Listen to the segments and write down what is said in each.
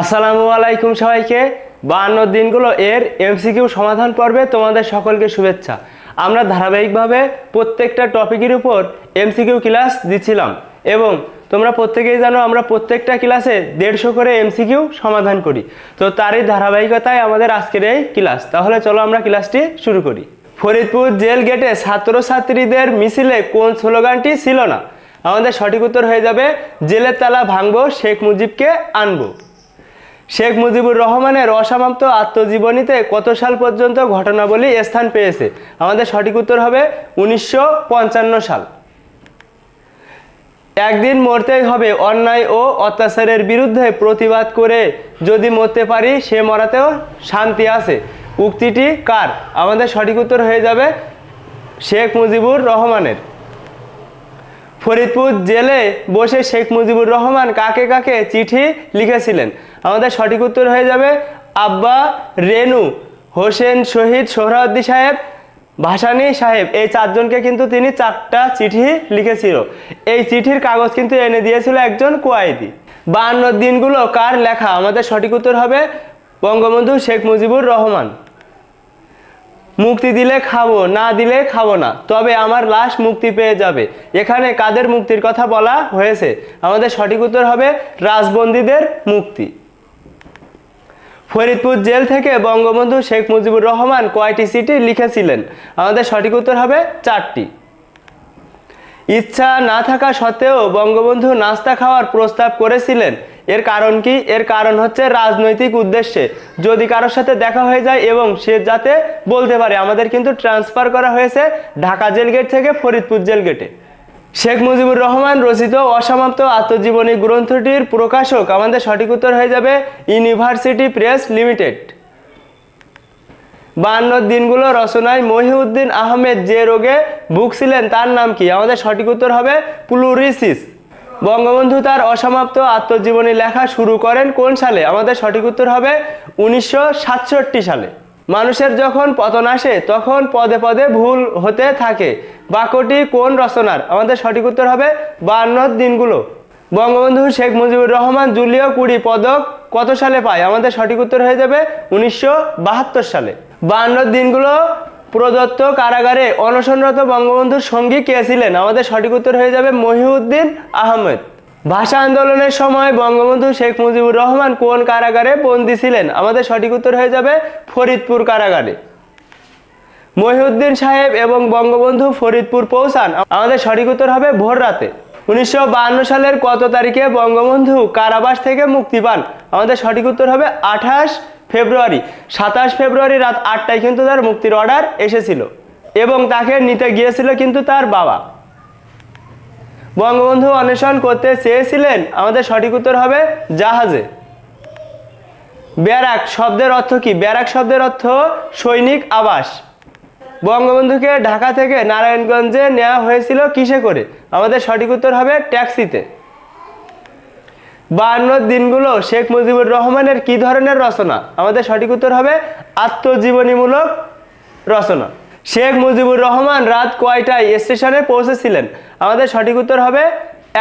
আসসালামু আলাইকুম সবাইকে। বাহান্ন দিনগুলো এর এমসিকিউ সমাধান পর্বে তোমাদের সকলকে শুভেচ্ছা। আমরা ধারাবাহিকভাবে প্রত্যেকটা টপিকের উপর এমসিকিউ ক্লাস দিচ্ছিলাম এবং তোমরা প্রত্যেকেই জানো আমরা প্রত্যেকটা ক্লাসে দেড়শো করে এমসিকিউ সমাধান করি। তো তারই ধারাবাহিকতায় আমাদের আজকের এই ক্লাস। তাহলে চলো আমরা ক্লাসটি শুরু করি। ফরিদপুর জেল গেটে ছাত্রছাত্রীদের মিছিলে কোন স্লোগানটি ছিল না? আমাদের সঠিক উত্তর হয়ে যাবে, জেলের তালা ভাঙবো, শেখ মুজিবকে আনব। শেখ মুজিবুর রহমানের অসমাপ্ত আত্মজীবনীতে কত সাল পর্যন্ত ঘটনাবলী স্থান পেয়েছে? আমাদের সঠিক উত্তর হবে উনিশশো পঞ্চান্ন সাল। একদিন মরতেই হবে অন্যায় ও অত্যাচারের বিরুদ্ধে প্রতিবাদ করে যদি মরতে পারি সে মরাতেও শান্তি আছে। উক্তিটি কার? আমাদের সঠিক উত্তর হয়ে যাবে শেখ মুজিবুর রহমানের। ফরিদপুর জেলে বসে শেখ মুজিবুর রহমান কাকে কাকে চিঠি লিখেছিলেন? আমাদের সঠিক উত্তর হয়ে যাবে আব্বা রেনু হোসেন শহীদ সোহরাউদ্দি সাহেব ভাসানী সাহেব। এই চারজনকে কিন্তু তিনি চারটা চিঠি লিখেছিল। এই চিঠির কাগজ কিন্তু এনে দিয়েছিল একজন কুয়াইদি। বাহান্ন দিনগুলো কার লেখা? আমাদের সঠিক উত্তর হবে বঙ্গবন্ধু শেখ মুজিবুর রহমান। মুক্তি দিলে খাব, না দিলে খাব না, তবে আমার লাশ মুক্তি পেয়ে যাবে। এখানে কাদের মুক্তির কথা বলা হয়েছে? আমাদের সঠিক উত্তর হবে রাজবন্দীদের মুক্তি। ফরিদপুর জেল থেকে বঙ্গবন্ধু শেখ মুজিবুর রহমান কয়টি সিটি লিখেছিলেন? আমাদের সঠিক উত্তর হবে চারটি। ইচ্ছা না থাকা সত্ত্বেও বঙ্গবন্ধু নাস্তা খাওয়ার প্রস্তাব করেছিলেন। এর কারণ কি? এর কারণ হচ্ছে রাজনৈতিক উদ্দেশ্যে। যদি কারোর সাথে দেখা হয়ে যায় এবং সে যাতে বলতে পারে, আমাদের কিন্তু ট্রান্সফার করা হয়েছে ঢাকা জেল গেট থেকে ফরিদপুর জেল গেটে। শেখ মুজিবুর রহমান রচিত অসমাপ্ত আত্মজীবনী গ্রন্থটির প্রকাশক আমাদের সঠিক উত্তর হয়ে যাবে ইউনিভার্সিটি প্রেস লিমিটেড। বান্ন দিনগুলো রচনায় মহিউদ্দিন আহমেদ যে রোগে ভুগছিলেন তার নাম কি? আমাদের সঠিক উত্তর হবে প্লুরিসিস। বঙ্গবন্ধু তার অসমাপ্ত আত্মজীবনী লেখা শুরু করেন কোন সালে? আমাদের সঠিক উত্তর হবে উনিশশো সাতষট্টি সালে। মানুষের যখন পতন আসে, তখন পদে পদে ভুল হতে থাকে। বাক্যটি কোন রচনার? আমাদের সঠিক উত্তর হবে বান্ন দিনগুলো। বঙ্গবন্ধু শেখ মুজিবুর রহমান জুলিও কুড়ি পদক কত সালে পায়? আমাদের সঠিক উত্তর হয়ে যাবে উনিশশো বাহাত্তর সালে। বান্ন দিনগুলো প্রদত্ত কারাগারে অনশনরত বঙ্গবন্ধুর সঙ্গী কে ছিলেন? আমাদের সঠিক উত্তর হয়ে যাবে মহিউদ্দিন আহমেদ। ভাষা আন্দোলনের সময় বঙ্গবন্ধু শেখ মুজিবুর রহমান কোন কারাগারে বন্দী ছিলেন? আমাদের সঠিক উত্তর হয়ে যাবে ফরিদপুর কারাগারে। মহিউদ্দিন সাহেব এবং বঙ্গবন্ধু ফরিদপুর পৌঁছান। আমাদের সঠিক উত্তর হবে ভোর রাতে। উনিশশো সালের কত তারিখে বঙ্গবন্ধু কারাবাস থেকে মুক্তি পান? আমাদের সঠিক উত্তর হবে আঠাশ ফেব্রুয়ারি। সাতাশ ফেব্রুয়ারি রাত আটটায় কিন্তু তার মুক্তির অর্ডার এসেছিল এবং তাকে নিতে গিয়েছিল কিন্তু তার বাবা। বঙ্গবন্ধু অন্বেষণ করতে চেয়েছিলেন, আমাদের সঠিক উত্তর হবে জাহাজে। ব্যারাক শব্দের অর্থ কি? ব্যারাক শব্দের অর্থ সৈনিক আবাস। বঙ্গবন্ধুকে ঢাকা থেকে নারায়ণগঞ্জে নেওয়া হয়েছিল কিসে করে? আমাদের সঠিক উত্তর হবে ট্যাক্সিতে। বান্ন দিনগুলো শেখ মুজিবুর রহমানের কি ধরনের রচনা? আমাদের সঠিক উত্তর হবে আত্মজীবনীমূলক রচনা। শেখ মুজিবুর রহমান রাত কয়টায় স্টেশনে পৌঁছেছিলেন? আমাদের সঠিক উত্তর হবে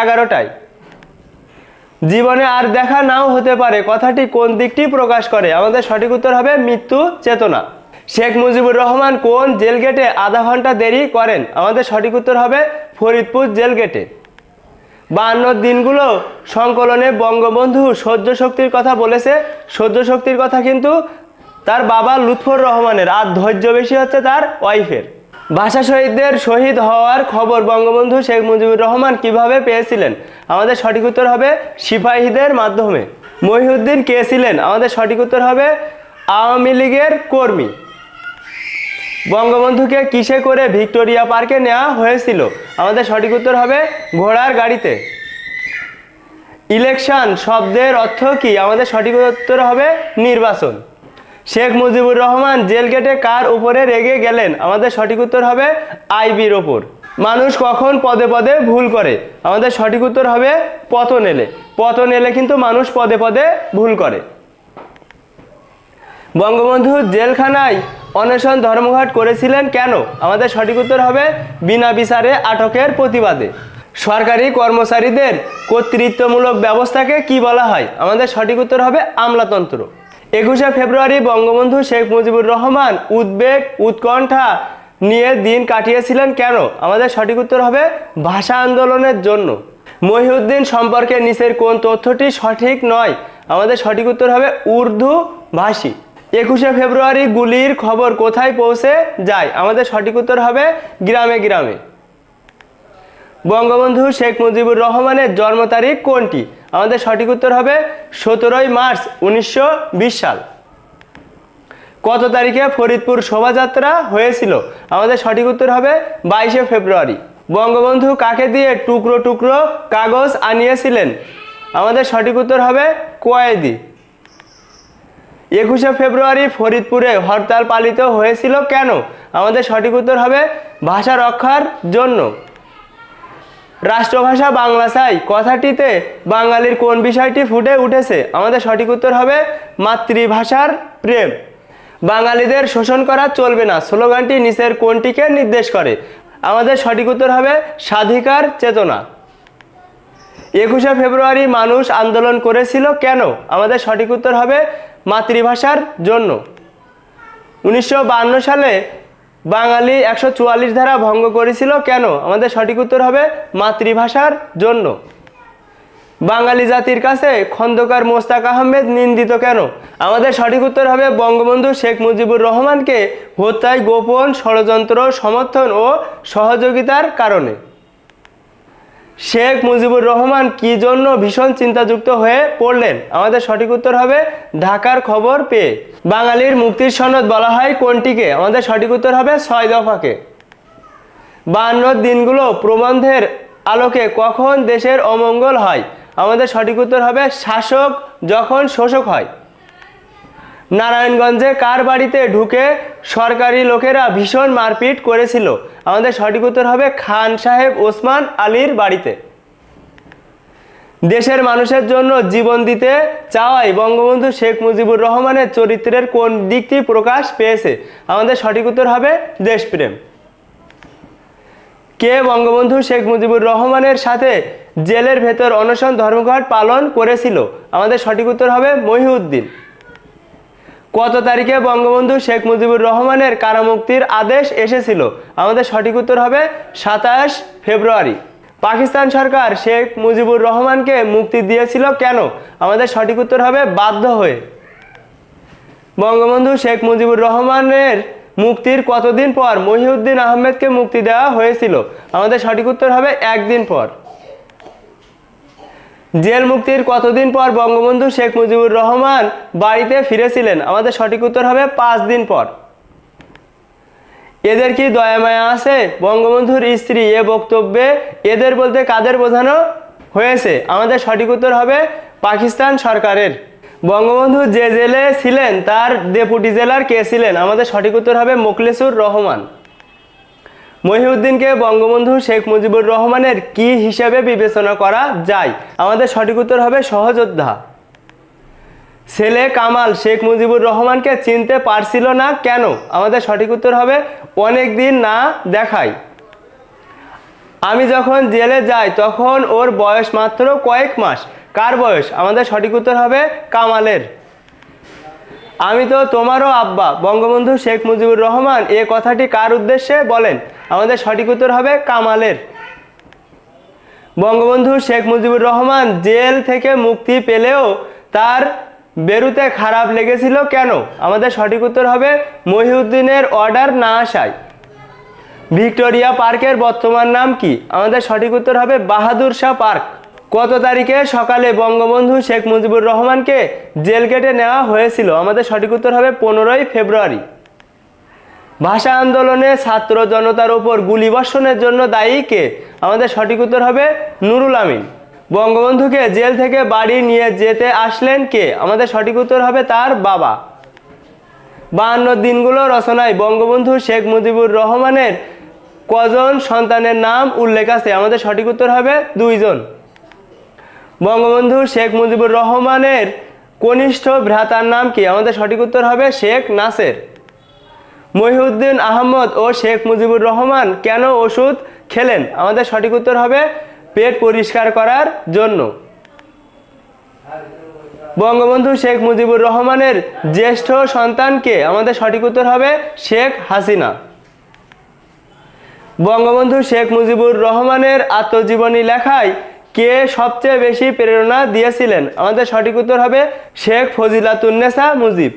এগারোটায়। জীবনে আর দেখা নাও হতে পারে, কথাটি কোন দিকটি প্রকাশ করে? আমাদের সঠিক উত্তর হবে মৃত্যু চেতনা। শেখ মুজিবুর রহমান কোন জেল গেটে আধা ঘণ্টা দেরি করেন? আমাদের সঠিক উত্তর হবে ফরিদপুর জেল গেটে বান্ন দিনগুলো সংকলনে বঙ্গবন্ধু সহ্য শক্তির কথা বলেছে। সহ্য শক্তির কথা কিন্তু তার বাবা লুৎফর রহমানের, আর ধৈর্য বেশি হচ্ছে তার ওয়াইফের। ভাষা শহীদদের শহীদ হওয়ার খবর বঙ্গবন্ধু শেখ মুজিবুর রহমান কীভাবে পেয়েছিলেন? আমাদের সঠিক উত্তর হবে সিপাহীদের মাধ্যমে। মহিউদ্দিন কে ছিলেন? আমাদের সঠিক উত্তর হবে আওয়ামী লীগের কর্মী। বঙ্গবন্ধুকে কিসে করে ভিক্টোরিয়া পার্কে নেওয়া হয়েছিল? আমাদের সঠিক উত্তর হবে ঘোড়ার গাড়িতে। ইলেকশন শব্দের অর্থ কি? আমাদের সঠিক উত্তর হবে নির্বাচন। শেখ মুজিবুর রহমান জেল গেটে কার উপরে রেগে গেলেন? আমাদের সঠিক উত্তর হবে আইবির ওপর। মানুষ কখন পদে পদে ভুল করে? আমাদের সঠিক উত্তর হবে পতন এলে পতন এলে কিন্তু মানুষ পদে পদে ভুল করে। বঙ্গবন্ধু জেলখানায় অনশন ধর্মঘট করেছিলেন কেন? আমাদের সঠিক উত্তর হবে বিনা বিচারে আটকের প্রতিবাদে। সরকারি কর্মচারীদের কর্তৃত্বমূলক ব্যবস্থাকে কি বলা হয়? আমাদের সঠিক উত্তর হবে আমলাতন্ত্র। একুশে ফেব্রুয়ারি বঙ্গবন্ধু শেখ মুজিবুর রহমান উদ্বেগ, উৎকণ্ঠা নিয়ে দিন কাটিয়েছিলেন কেন? আমাদের সঠিক উত্তর হবে ভাষা আন্দোলনের জন্য। মহিউদ্দিন সম্পর্কে নিচের কোন তথ্যটি সঠিক নয়? আমাদের সঠিক উত্তর হবে উর্দু ভাষী একুশে ফেব্রুয়ারি গুলির খবর কোথায় পৌঁছে যায়? আমাদের সঠিক উত্তর হবে গ্রামে গ্রামে। বঙ্গবন্ধু শেখ মুজিবুর রহমানের জন্ম তারিখ কোনটি? আমাদের সঠিক উত্তর হবে সতেরোই মার্চ উনিশশো বিশ সাল। কত তারিখে ফরিদপুর শোভাযাত্রা হয়েছিল? আমাদের সঠিক উত্তর হবে বাইশে ফেব্রুয়ারি। বঙ্গবন্ধু কাকে দিয়ে টুকরো টুকরো কাগজ আনিয়েছিলেন? আমাদের সঠিক উত্তর হবে কয়েদি একুশে ফেব্রুয়ারি ফরিদপুরে হরতাল পালিত হয়েছিল কেন? আমাদের সঠিক উত্তর হবে ভাষা রক্ষার জন্য। রাষ্ট্রভাষা বাংলা চাই। কথাটিতে বাঙালির কোন বিষয়টি ফুটে উঠেছে? আমাদের সঠিক উত্তর হবে মাতৃভাষার প্রেম। বাঙালিদের শোষণ করা চলবে না। স্লোগানটি নিচের কোনটিকে নির্দেশ করে? আমাদের সঠিক উত্তর হবে স্বাধিকার চেতনা। একুশে ফেব্রুয়ারি মানুষ আন্দোলন করেছিল কেন? আমাদের সঠিক উত্তর হবে মাতৃভাষার জন্য। উনিশশো সালে বাঙালি একশো চুয়াল্লিশ ধারা ভঙ্গ করেছিল কেন? আমাদের সঠিক উত্তর হবে মাতৃভাষার জন্য। বাঙালি জাতির কাছে খন্দকার মোস্তাক আহমেদ নিন্দিত কেন? আমাদের সঠিক উত্তর হবে বঙ্গবন্ধু শেখ মুজিবুর রহমানকে হত্যায় গোপন ষড়যন্ত্র, সমর্থন ও সহযোগিতার কারণে। শেখ মুজিবুর রহমান কি জন্য ভীষণ চিন্তাযুক্ত হয়ে পড়লেন? আমাদের সঠিক উত্তর হবে ঢাকার খবর পেয়ে। বাঙালির মুক্তির সনদ বলা হয় কোনটিকে? আমাদের সঠিক উত্তর হবে ছয় দফাকে। বান্ন দিনগুলো প্রবন্ধের আলোকে কখন দেশের অমঙ্গল হয়? আমাদের সঠিক উত্তর হবে শাসক যখন শোষক হয়। নারায়ণগঞ্জে কার বাড়িতে ঢুকে সরকারি লোকেরা ভীষণ মারপিট করেছিল? আমাদের সঠিক উত্তর হবে খান সাহেব ওসমান আলীর বাড়িতে। দেশের মানুষের জন্য জীবন দিতে চাওয়াই বঙ্গবন্ধু শেখ মুজিবুর রহমানের চরিত্রের কোন দিকটি প্রকাশ পেয়েছে? আমাদের সঠিক উত্তর হবে দেশপ্রেম। কে বঙ্গবন্ধু শেখ মুজিবুর রহমানের সাথে জেলের ভেতর অনশন ধর্মঘট পালন করেছিল? আমাদের সঠিক উত্তর হবে মহিউদ্দিন। কত তারিখে বঙ্গবন্ধু শেখ মুজিবুর রহমানের কারামুক্তির আদেশ এসেছিল? আমাদের সঠিক উত্তর হবে সাতাশ ফেব্রুয়ারি। পাকিস্তান সরকার শেখ মুজিবুর রহমানকে মুক্তি দিয়েছিল কেন? আমাদের সঠিক উত্তর হবে বাধ্য হয়ে। বঙ্গবন্ধু শেখ মুজিবুর রহমানের মুক্তির কতদিন পর মহিউদ্দিন আহমেদকে মুক্তি দেওয়া হয়েছিল? আমাদের সঠিক উত্তর হবে একদিন পর। জেল মুক্তির কতদিন পর বঙ্গবন্ধু শেখ মুজিবুর রহমান বাড়িতে ফিরেছিলেন? আমাদের সঠিক উত্তর হবে পাঁচ দিন পর। এদের কি দয়া মায়া আছে? বঙ্গবন্ধুর স্ত্রী এ বক্তব্যে এদের বলতে কাদের বোঝানো হয়েছে? আমাদের সঠিক উত্তর হবে পাকিস্তান সরকারের। বঙ্গবন্ধু যে জেলে ছিলেন, তার ডেপুটি জেলার কে ছিলেন? আমাদের সঠিক উত্তর হবে মোকলেসুর রহমান। মহিউদ্দিনকে বঙ্গবন্ধু শেখ মুজিবুর রহমানের কি হিসাবে বিবেচনা করা যায়? আমাদের সঠিক উত্তর হবে সহযোদ্ধা। ছেলে কামাল শেখ মুজিবুর রহমানকে চিনতে পারছিল না কেন? আমাদের সঠিক উত্তর হবে অনেক দিন না দেখাই। আমি যখন জেলে যাই তখন ওর বয়স মাত্র কয়েক মাস। কার বয়স? আমাদের সঠিক উত্তর হবে কামালের। আমি তো তোমারও আব্বা। বঙ্গবন্ধু শেখ মুজিবুর রহমান, এ কথাটি কার উদ্দেশ্যে বলেন? আমাদের সঠিক উত্তর হবে কামালের। বঙ্গবন্ধু শেখ মুজিবুর রহমান জেল থেকে মুক্তি পেলেও তার বেরুতে খারাপ লেগেছিল কেন? আমাদের সঠিক উত্তর হবে মহিউদ্দিনের অর্ডার না আসায়। ভিক্টোরিয়া পার্কের বর্তমান নাম কি? আমাদের সঠিক উত্তর হবে বাহাদুর শাহ পার্ক। কত তারিখে সকালে বঙ্গবন্ধু শেখ মুজিবুর রহমানকে জেল গেটে নেওয়া হয়েছিল? আমাদের সঠিক উত্তর হবে পনেরোই ফেব্রুয়ারি। ভাষা আন্দোলনে ছাত্র জনতার ওপর গুলিবর্ষণের জন্য দায়ী কে? আমাদের সঠিক উত্তর হবে নুরুল আমিন। বঙ্গবন্ধুকে জেল থেকে বাড়ি নিয়ে যেতে আসলেন কে? আমাদের সঠিক উত্তর হবে তার বাবা। বাহান্ন দিনগুলো রচনায় বঙ্গবন্ধু শেখ মুজিবুর রহমানের কজন সন্তানের নাম উল্লেখ আছে? আমাদের সঠিক উত্তর হবে দুইজন। বঙ্গবন্ধু শেখ মুজিবুর রহমানের কনিষ্ঠ ভ্রাতার নাম কি? আমাদের সঠিক উত্তর হবে শেখ নাসের। মহিউদ্দিন আহমদ ও শেখ মুজিবুর রহমান কেন ওষুধ খেলেন? আমাদের সঠিক উত্তর হবে পেট পরিষ্কার করার জন্য। বঙ্গবন্ধু শেখ মুজিবুর রহমানের জ্যেষ্ঠ সন্তানকে আমাদের সঠিক উত্তর হবে শেখ হাসিনা। বঙ্গবন্ধু শেখ মুজিবুর রহমানের আত্মজীবনী লেখায় কে সবচেয়ে বেশি প্রেরণা দিয়েছিলেন? আমাদের সঠিক উত্তর হবে শেখ ফজিলাতুন্নেসা মুজিব।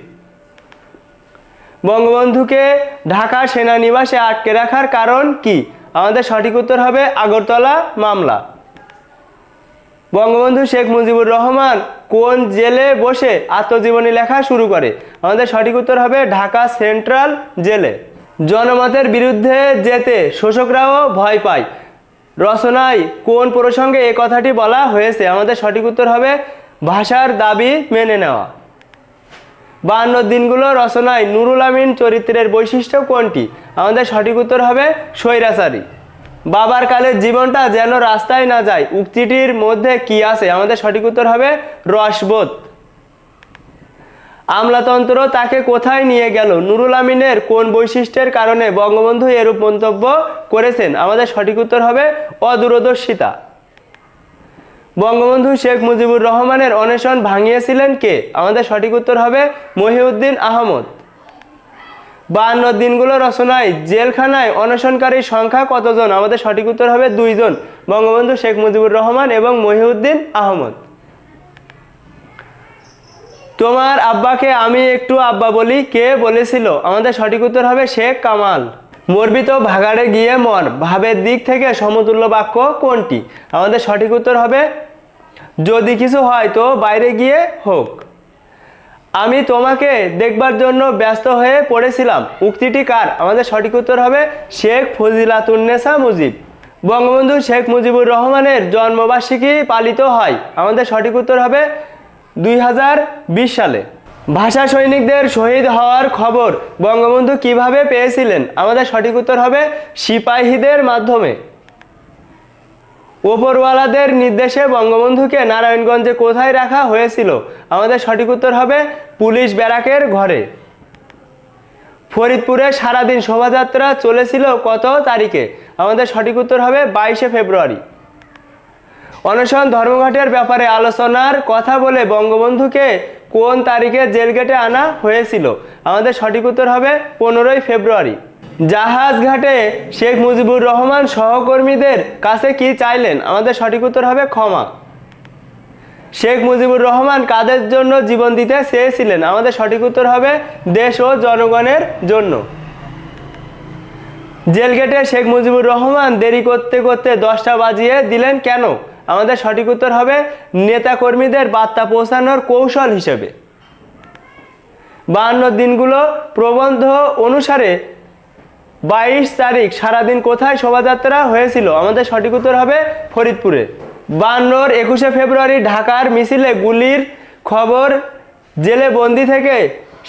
বঙ্গবন্ধুকে ঢাকা সেনানিবাসে আটকে রাখার কারণ কি? আমাদের সঠিক উত্তর হবে আগরতলা মামলা। বঙ্গবন্ধু শেখ মুজিবুর রহমান কোন জেলে বসে আত্মজীবনী লেখা শুরু করে? আমাদের সঠিক উত্তর হবে ঢাকা সেন্ট্রাল জেলে। জনমতের বিরুদ্ধে যেতে শোষকরাও ভয় পায়। রচনায় কোন প্রসঙ্গে এ কথাটি বলা হয়েছে? আমাদের সঠিক উত্তর হবে, ভাষার দাবি মেনে নেওয়া। বাহান্ন দিনগুলো রচনায় নুরুল আমিন চরিত্রের বৈশিষ্ট্য কোনটি? আমাদের সঠিক উত্তর হবে, স্বৈরাচারী। বাবার কালের জীবনটা যেন রাস্তায় না যায়, উক্তিটির মধ্যে কি আছে? আমাদের সঠিক উত্তর হবে, রসবোধ। আমলাতন্ত্র তাকে কোথায় নিয়ে গেল? নুরুল আমিনের কোন বৈশিষ্ট্যের কারণে বঙ্গবন্ধু এরূপ মন্তব্য করেছেন? আমাদের সঠিক উত্তর হবে অদূরদর্শিতা। বঙ্গবন্ধু শেখ মুজিবুর রহমানের অনশন ভাঙিয়েছিলেন কে? আমাদের সঠিক উত্তর হবে মহিউদ্দিন আহমদ। বাহান্ন দিনগুলো রচনায় জেলখানায় অনশনকারীর সংখ্যা কতজন? আমাদের সঠিক উত্তর হবে দুইজন, বঙ্গবন্ধু শেখ মুজিবুর রহমান এবং মহিউদ্দিন আহমদ। তোমার আব্বাকে আমি একটু আব্বা বলি, কে বলেছিল? আমাদের সঠিক উত্তর হবে শেখ কামাল। মরবি তো ভাগাড়ে গিয়ে মর। ভাবের দিক থেকে সমতুল্য বাক্য কোনটি? আমাদের সঠিক উত্তর হবে, যদি কিছু হয় তো বাইরে গিয়ে হোক। আমি তোমাকে দেখবার জন্য ব্যস্ত হয়ে পড়েছিলাম। উক্তিটি কার? আমাদের সঠিক উত্তর হবে শেখ ফজিলাতুন্নেসা মুজিব। বঙ্গবন্ধু শেখ মুজিবুর রহমানের জন্মবার্ষিকী পালিত হয়। আমাদের সঠিক উত্তর হবে দুই হাজার বিশ সালে। ভাষা সৈনিকদের শহীদ হওয়ার খবর বঙ্গবন্ধু কীভাবে পেয়েছিলেন? আমাদের সঠিক উত্তর হবে সিপাহীদের মাধ্যমে। ওপরওয়ালাদের নির্দেশে বঙ্গবন্ধুকে নারায়ণগঞ্জে কোথায় রাখা হয়েছিল? আমাদের সঠিক উত্তর হবে পুলিশ ব্যারাকের ঘরে। ফরিদপুরে সারাদিন শোভাযাত্রা চলেছিল কত তারিখে? আমাদের সঠিক উত্তর হবে বাইশে ফেব্রুয়ারি। অনশন ধর্মঘটের ব্যাপারে আলোচনার কথা বলে বঙ্গবন্ধুকে কোন তারিখে জেল জেলগেটে আনা হয়েছিল? আমাদের সঠিক উত্তর হবে পনেরোই ফেব্রুয়ারি। জাহাজ ঘাটে শেখ মুজিবুর রহমান সহকর্মীদের কাছে কি চাইলেন? আমাদের সঠিক উত্তর হবে ক্ষমা। শেখ মুজিবুর রহমান কাদের জন্য জীবন দিতে চেয়েছিলেন? আমাদের সঠিক উত্তর হবে দেশ ও জনগণের জন্য। জেল জেলগেটে শেখ মুজিবুর রহমান দেরি করতে করতে দশটা বাজিয়ে দিলেন কেন? আমাদের সঠিক উত্তর হবে নেতাকর্মীদের বার্তা পৌঁছানোর কৌশল হিসেবে। বাহান্ন দিনগুলো প্রবন্ধ অনুসারে বাইশ তারিখ সারাদিন কোথায় শোভাযাত্রা হয়েছিল? আমাদের সঠিক উত্তর হবে ফরিদপুরে। বান্নর একুশে ফেব্রুয়ারি ঢাকার মিছিলে গুলির খবর জেলে বন্দি থেকে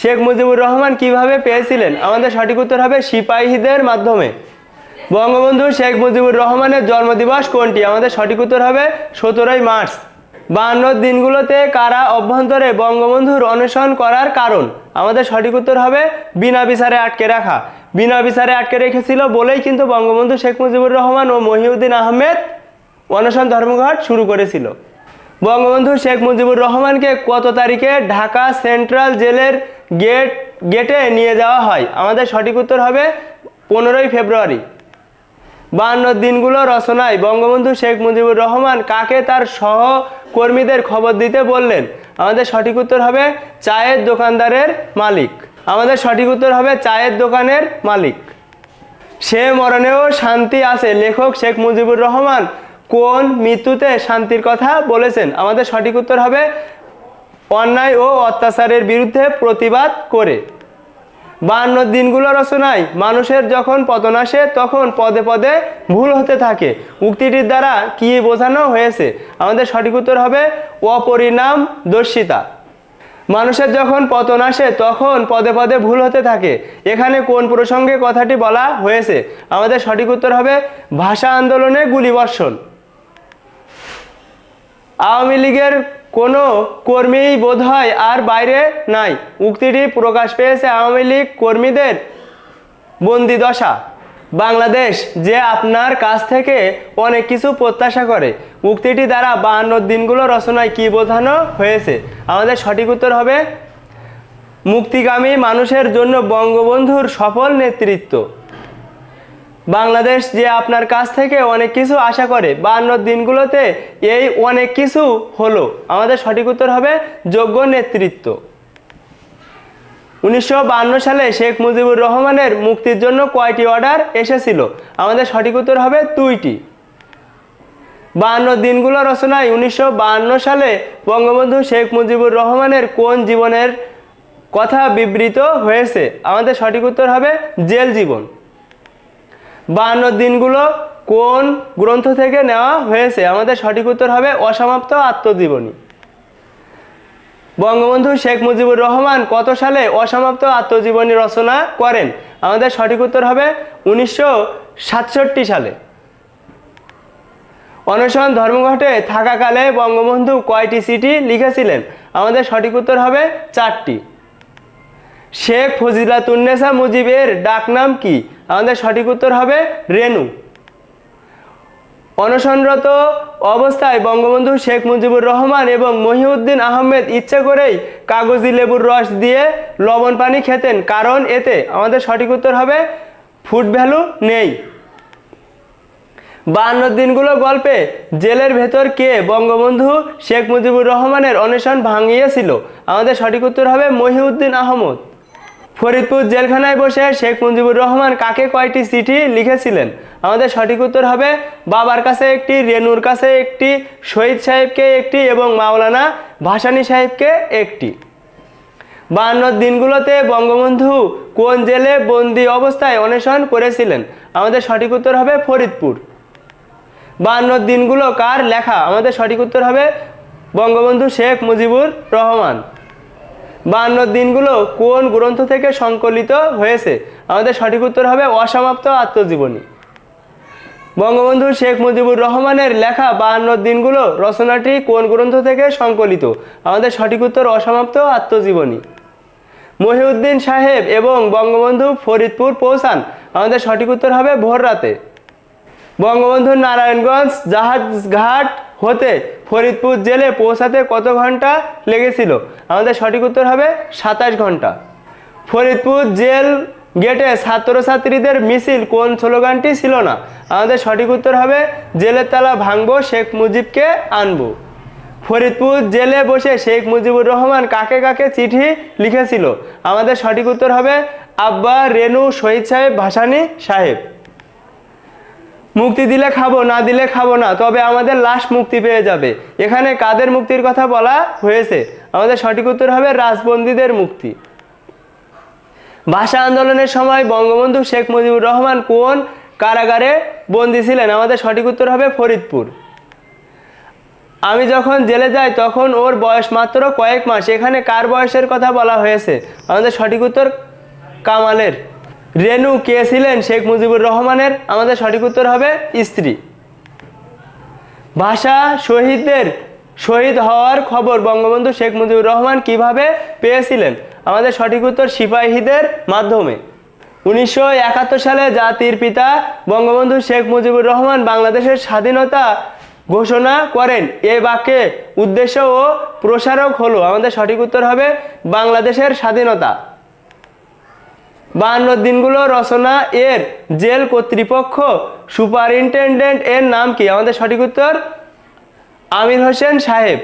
শেখ মুজিবুর রহমান কীভাবে পেয়েছিলেন? আমাদের সঠিক উত্তর হবে সিপাহীদের মাধ্যমে। বঙ্গবন্ধু শেখ মুজিবুর রহমানের জন্মদিবস কোনটি? আমাদের সঠিক উত্তর হবে সতেরোই মার্চ। বান্ন দিনগুলোতে কারা অভ্যন্তরে বঙ্গবন্ধুর অনশন করার কারণ? আমাদের সঠিক উত্তর হবে বিনা বিচারে আটকে রাখা। বিনা বিচারে আটকে রেখেছিল বলেই কিন্তু বঙ্গবন্ধু শেখ মুজিবুর রহমান ও মহিউদ্দিন আহমেদ অনশন ধর্মঘট শুরু করেছিল। বঙ্গবন্ধু শেখ মুজিবুর রহমানকে কত তারিখে ঢাকা সেন্ট্রাল জেলের গেট, গেটে নিয়ে যাওয়া হয়? আমাদের সঠিক উত্তর হবে পনেরোই ফেব্রুয়ারি। বাহান্ন দিনগুলো রচনায় বঙ্গবন্ধু শেখ মুজিবুর রহমান কাকে তার সহকর্মীদের খবর দিতে বললেন? আমাদের সঠিক উত্তর হবে চায়ের দোকানদারের মালিক। আমাদের সঠিক উত্তর হবে চায়ের দোকানের মালিক। সে মরণেও শান্তি আছে। লেখক শেখ মুজিবুর রহমান কোন মৃত্যুতে শান্তির কথা বলেছেন? আমাদের সঠিক উত্তর হবে অন্যায় ও অত্যাচারের বিরুদ্ধে প্রতিবাদ করে। বাহান্ন দিনগুলো রচনায় মানুষের যখন পতন আসে, তখন পদে পদে ভুল হতে থাকে। উক্তিটির দ্বারা কি বোঝানো হয়েছে? আমাদের সঠিক উত্তর হবে অপরিণাম দর্শিতা। মানুষের যখন পতন আসে, তখন পদে পদে ভুল হতে থাকে। এখানে কোন প্রসঙ্গে কথাটি বলা হয়েছে? আমাদের সঠিক উত্তর হবে ভাষা আন্দোলনে গুলিবর্ষণ। আওয়ামী লীগের কোনো কর্মীই বোধহয় আর বাইরে নাই। উক্তিটি প্রকাশ পেয়েছে আওয়ামী লীগ কর্মীদের বন্দি দশা বাংলাদেশ যে আপনার কাছ থেকে অনেক কিছু প্রত্যাশা করে। উক্তিটি দ্বারা বাহান্ন দিনগুলো রচনায় কি বোঝানো হয়েছে? আমাদের সঠিক উত্তর হবে, মুক্তিগামী মানুষের জন্য বঙ্গবন্ধুর সফল নেতৃত্ব। বাংলাদেশ যে আপনার কাছ থেকে অনেক কিছু আশা করে, বান্ন দিনগুলোতে এই অনেক কিছু হলো। আমাদের সঠিক উত্তর হবে যোগ্য নেতৃত্ব। উনিশশো বান্ন সালে শেখ মুজিবুর রহমানের মুক্তির জন্য কয়টি অর্ডার এসেছিল? আমাদের সঠিক উত্তর হবে দুইটি। বাহান্ন দিনগুলো রচনায় উনিশশো সালে বঙ্গবন্ধু শেখ মুজিবুর রহমানের কোন জীবনের কথা বিবৃত হয়েছে? আমাদের সঠিক উত্তর হবে জেল জীবন। বাহান্ন দিনগুলো কোন গ্রন্থ থেকে নেওয়া হয়েছে? আমাদের সঠিক উত্তর হবে অসমাপ্ত আত্মজীবনী। বঙ্গবন্ধু শেখ মুজিবুর রহমান কত সালে অসমাপ্ত আত্মজীবনী রচনা করেন? আমাদের সঠিক উত্তর হবে উনিশশো সাতষট্টি সালে। অনশন ধর্মঘটে থাকাকালে বঙ্গবন্ধু কয়টি সিটি লিখেছিলেন? আমাদের সঠিক উত্তর হবে চারটি। শেখ ফজিলাতুন্নেসা মুজিবের ডাকনাম কি? আমাদের সঠিক উত্তর হবে রেনু অনশনরত অবস্থায় বঙ্গবন্ধু শেখ মুজিবুর রহমান এবং মহিউদ্দিন আহমেদ ইচ্ছে করেই কাগজি লেবুর রস দিয়ে লবণ পানি খেতেন, কারণ এতে আমাদের সঠিক উত্তর হবে ফুড ভ্যালু নেই। বাহান্ন দিনগুলো গল্পে জেলের ভেতর কে বঙ্গবন্ধু শেখ মুজিবুর রহমানের অনশন ভাঙিয়েছিল? আমাদের সঠিক উত্তর হবে মহিউদ্দিন আহমদ। ফরিদপুর জেলখানায় বসে শেখ মুজিবুর রহমান কাকে কয়টি চিঠি লিখেছিলেন? আমাদের সঠিক উত্তর হবে, বাবার কাছে একটি, রেনুর কাছে একটি, শহীদ সাহেবকে একটি এবং মাওলানা ভাসানী সাহেবকে একটি। বাহান্ন দিনগুলোতে বঙ্গবন্ধু কোন জেলে বন্দি অবস্থায় অনশন করেছিলেন? আমাদের সঠিক উত্তর হবে ফরিদপুর। বাহান্ন দিনগুলো কার লেখা? আমাদের সঠিক উত্তর হবে বঙ্গবন্ধু শেখ মুজিবুর রহমান। বাহান্ন দিনগুলো কোন গ্রন্থ থেকে সংকলিত হয়েছে? আমাদের সঠিক উত্তর হবে অসমাপ্ত আত্মজীবনী। বঙ্গবন্ধু শেখ মুজিবুর রহমানের লেখা বাহান্ন দিনগুলো রচনাটি কোন গ্রন্থ থেকে সংকলিত? আমাদের সঠিক উত্তর অসমাপ্ত আত্মজীবনী। মহিউদ্দিন সাহেব এবং বঙ্গবন্ধু ফরিদপুর পৌঁছান। আমাদের সঠিক উত্তর হবে ভোর রাতে বঙ্গবন্ধু নারায়ণগঞ্জ জাহাজঘাট হতে ফরিদপুর জেলে পৌঁছাতে কত ঘণ্টা লেগেছিল? আমাদের সঠিক উত্তর হবে সাতাশ ঘণ্টা। ফরিদপুর জেল গেটে ছাত্রছাত্রীদের মিছিল কোন স্লোগানটি ছিল না? আমাদের সঠিক উত্তর হবে জেলের তালা ভাঙবো, শেখ মুজিবকে আনব। ফরিদপুর জেলে বসে শেখ মুজিবুর রহমান কাকে কাকে চিঠি লিখেছিল? আমাদের সঠিক উত্তর হবে আব্বা রেনু শহীদ সাহেব ভাসানী সাহেব। মুক্তি দিলে খাব, না দিলে খাব না, তবে আমাদের লাশ মুক্তি পেয়ে যাবে। এখানে কাদের মুক্তির কথা বলা হয়েছে? আমাদের সঠিক উত্তর হবে রাজবন্দীদের মুক্তি। ভাষা আন্দোলনের সময় বঙ্গবন্ধু শেখ মুজিবুর রহমান কোন কারাগারে বন্দী ছিলেন? আমাদের সঠিক উত্তর হবে ফরিদপুর। আমি যখন জেলে যাই, তখন ওর বয়স মাত্র কয়েক মাস। এখানে কার বয়সের কথা বলা হয়েছে? আমাদের সঠিক উত্তর কামালের। রেনু কে ছিলেন? শেখ মুজিবুর রহমানের। আমাদের সঠিক উত্তর হবে স্ত্রী। ভাষা শহীদদের শহীদ হওয়ার খবর বঙ্গবন্ধু শেখ মুজিবুর রহমান কীভাবে পেয়েছিলেন? আমাদের সঠিক উত্তর সিপাহীদের মাধ্যমে। উনিশশো একাত্তর সালে জাতির পিতা বঙ্গবন্ধু শেখ মুজিবুর রহমান বাংলাদেশের স্বাধীনতা ঘোষণা করেন। এ বাক্যে উদ্দেশ্য ও প্রসারক হলো, আমাদের সঠিক উত্তর হবে বাংলাদেশের স্বাধীনতা। বাহান্ন দিনগুলো রচনা এর জেল কর্তৃপক্ষ সুপারিনটেন্ডেন্ট এর নাম কি? আমাদের সঠিক উত্তর? আমির হোসেন সাহেব।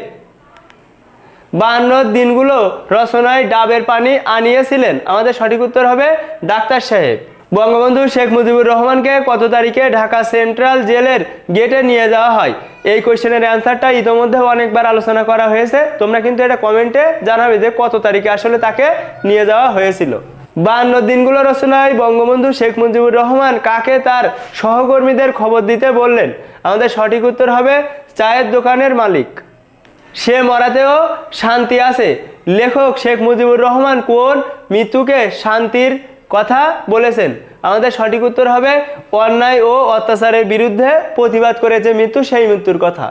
বাহান্ন দিনগুলো রচনায় ডাবের পানি আনিয়েছিলেন। আমাদের সঠিক উত্তর হবে ডাক্তার সাহেব। বঙ্গবন্ধু শেখ মুজিবুর রহমানকে কত তারিখে ঢাকা সেন্ট্রাল জেলের গেটে নিয়ে যাওয়া হয়? এই কোয়েশ্চেনের অ্যান্সারটা ইতোমধ্যে অনেকবার আলোচনা করা হয়েছে। তোমরা কিন্তু এটা কমেন্টে জানাবে যে কত তারিখে আসলে তাকে নিয়ে যাওয়া হয়েছিল। বাহান্ন দিনগুলো রচনায় বঙ্গবন্ধু শেখ মুজিবুর রহমান কাকে তার সহকর্মীদের খবর দিতে বললেন? আমাদের সঠিক উত্তর হবে চায়ের দোকানের মালিক। সে মরাতেও শান্তি আছে। লেখক শেখ মুজিবুর রহমান কোন মৃত্যুকে শান্তির কথা বলেছেন? আমাদের সঠিক উত্তর হবে অন্যায় ও অত্যাচারের বিরুদ্ধে প্রতিবাদ করেছে মৃত্যু, সেই মৃত্যুর কথা।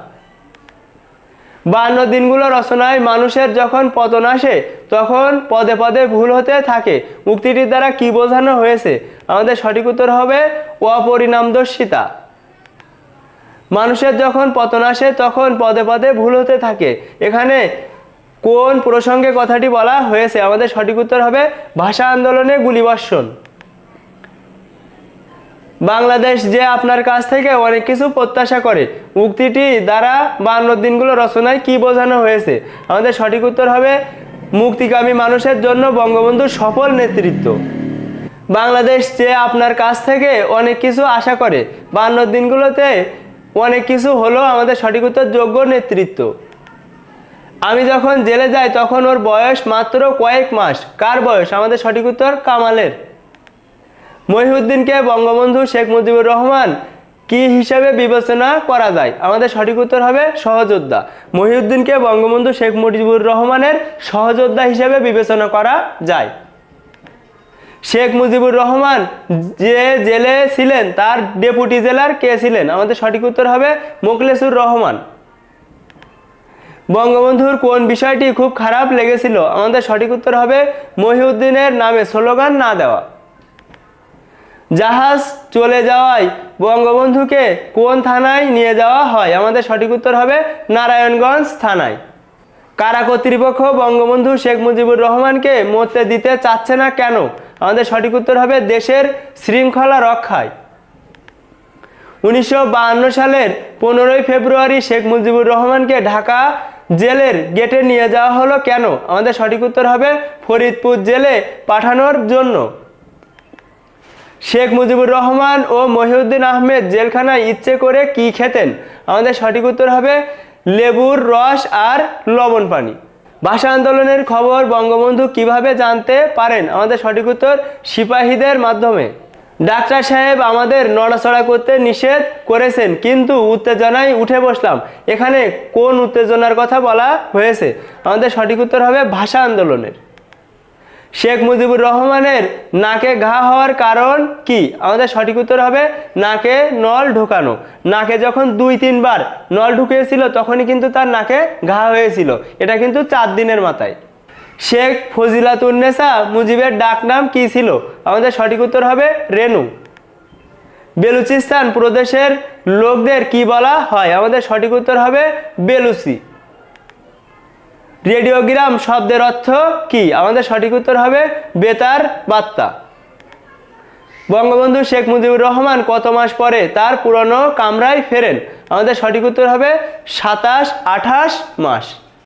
বান্ন দিনগুলো রচনায় মানুষের যখন পতন আসে, তখন পদে পদে ভুল হতে থাকে। উক্তিটির দ্বারা কি বোঝানো হয়েছে? আমাদের সঠিক উত্তর হবে অপরিণামদর্শিতা। মানুষের যখন পতন আসে, তখন পদে পদে ভুল হতে থাকে। এখানে কোন প্রসঙ্গে কথাটি বলা হয়েছে? আমাদের সঠিক উত্তর হবে ভাষা আন্দোলনে গুলিবর্ষণ। বাংলাদেশ যে আপনার কাছ থেকে অনেক কিছু প্রত্যাশা করে। উক্তিটি দ্বারা বান্ন দিনগুলো রচনায় কি বোঝানো হয়েছে? আমাদের সঠিক উত্তর হবে মুক্তিকামী মানুষের জন্য বঙ্গবন্ধুর সফল নেতৃত্ব। বাংলাদেশ যে আপনার কাছ থেকে অনেক কিছু আশা করে, বান্ন দিনগুলোতে অনেক কিছু হলো আমাদের সঠিক উত্তর, যোগ্য নেতৃত্ব। আমি যখন জেলে যাই তখন ওর বয়স মাত্র কয়েক মাস। কার বয়স? আমাদের সঠিক উত্তর কামালের। মহিউদ্দিনকে বঙ্গবন্ধু শেখ মুজিবুর রহমান কি হিসাবে বিবেচনা করা যায়? আমাদের সঠিক উত্তর হবে সহযোদ্ধা। মহিউদ্দিনকে বঙ্গবন্ধু শেখ মুজিবুর রহমানের সহযোদ্ধা হিসেবে বিবেচনা করা যায়। শেখ মুজিবুর রহমান যে জেলে ছিলেন, তার ডেপুটি জেলার কে ছিলেন? আমাদের সঠিক উত্তর হবে মোকলেসুর রহমান। বঙ্গবন্ধুর কোন বিষয়টি খুব খারাপ লেগেছিল? আমাদের সঠিক উত্তর হবে মহিউদ্দিনের নামে স্লোগান না দেওয়া। জাহাজ চলে যাওয়ায় বঙ্গবন্ধুকে কোন থানায় নিয়ে যাওয়া হয়? আমাদের সঠিক উত্তর হবে নারায়ণগঞ্জ থানায়। কারা কর্তৃপক্ষ বঙ্গবন্ধু শেখ মুজিবুর রহমানকে মরতে দিতে চাচ্ছে না কেন? আমাদের সঠিক উত্তর হবে দেশের শৃঙ্খলা রক্ষায়। উনিশশো সালের পনেরোই ফেব্রুয়ারি শেখ মুজিবুর রহমানকে ঢাকা জেলের গেটে নিয়ে যাওয়া হলো কেন? আমাদের সঠিক উত্তর হবে ফরিদপুর জেলে পাঠানোর জন্য। শেখ মুজিবুর রহমান ও মহিউদ্দিন আহমেদ জেলখানায় ইচ্ছে করে কি খেতেন? আমাদের সঠিক উত্তর হবে লেবুর রস আর লবণ পানি। ভাষা আন্দোলনের খবর বঙ্গবন্ধু কীভাবে জানতে পারেন? আমাদের সঠিক উত্তর সিপাহীদের মাধ্যমে। ডাক্তার সাহেব আমাদের নড়াচড়া করতে নিষেধ করেছেন, কিন্তু উত্তেজনায় উঠে বসলাম। এখানে কোন উত্তেজনার কথা বলা হয়েছে? আমাদের সঠিক উত্তর হবে ভাষা আন্দোলনের। শেখ মুজিবুর রহমানের নাকে ঘা হওয়ার কারণ কি? আমাদের সঠিক উত্তর হবে নাকে নল ঢোকানো। নাকে যখন দুই, তিনবার নল ঢুকিয়েছিল, তখনই কিন্তু তার নাকে ঘা হয়েছিল। এটা কিন্তু চার দিনের মাথায়। শেখ ফজিলাতুন্নেসা মুজিবের ডাকনাম কি ছিল? আমাদের সঠিক উত্তর হবে রেনু। বেলুচিস্তান প্রদেশের লোকদের কি বলা হয়? আমাদের সঠিক উত্তর হবে বেলুচি। রেডিওগ্রাম শব্দের অর্থ কি? আমাদের সঠিক উত্তর হবে বেতার বার্তা বঙ্গবন্ধু শেখ মুজিবুর রহমান কত মাস পরে তার পুরনো কামরায় ফেরেন? আমাদের সঠিক উত্তর হবে সাতাশ আঠাশ মাস।